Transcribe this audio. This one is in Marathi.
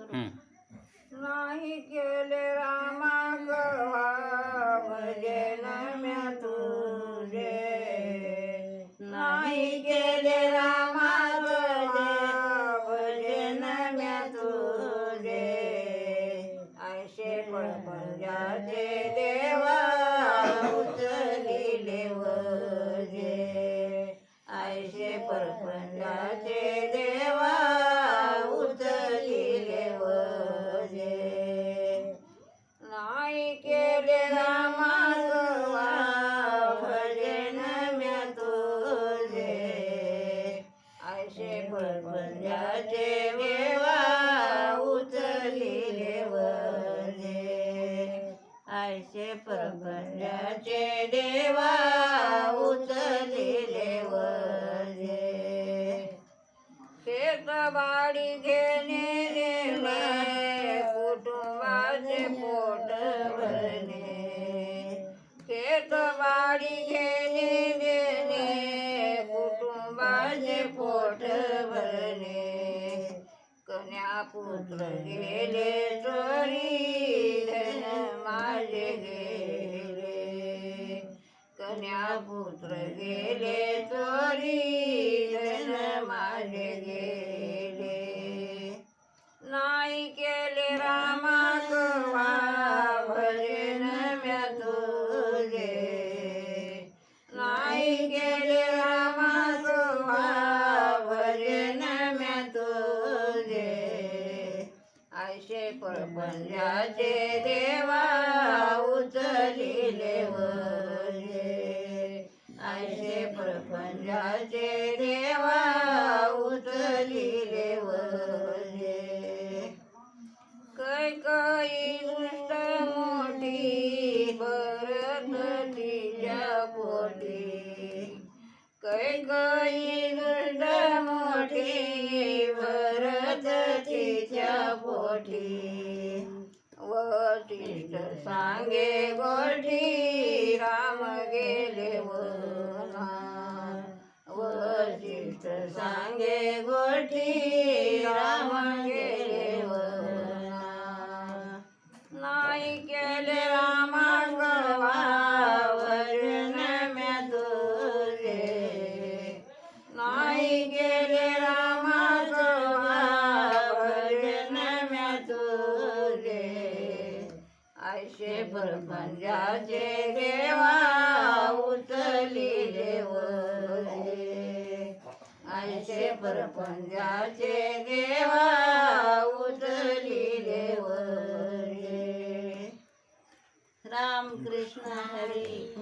नाही केले रामा गवा भजन म्या तुझे. नाही केले रामा भजन म्या तुझे. ऐशे परपंजाचे देवा उचलिले वजे ऐशे परपंजाचे देवा परपंजाचे देवा उचलिले वजे आयसे परपंजाचे देवा उचलिले वजे शेतबाडी घेणे कुटुंबाचे पोट भरणे. शेतबाडी घे कुटुंबाचे पोट भरले कन्या पुत्र गेले चोरी धन माझे गेले. कन्या पुत्र गेले चोरी धन माझे गेले. ऐशे परपंजाचे देवा उचलिले वजे ऐशे परपंजाचे देवा उचलिले वजे कै कै दुष्ट मोठी भरत तिच्या पोटी. कै कै दुष्ट मोठी तिच्या पोटी वटिष्ठ सांगे गोठी राम गेले वना वशिष्ठ सांगे गोठी ऐशे परपंजाचे देवा उचलिले वजे ऐशे परपंजाचे देवा उचलिले देव राम कृष्ण हरी.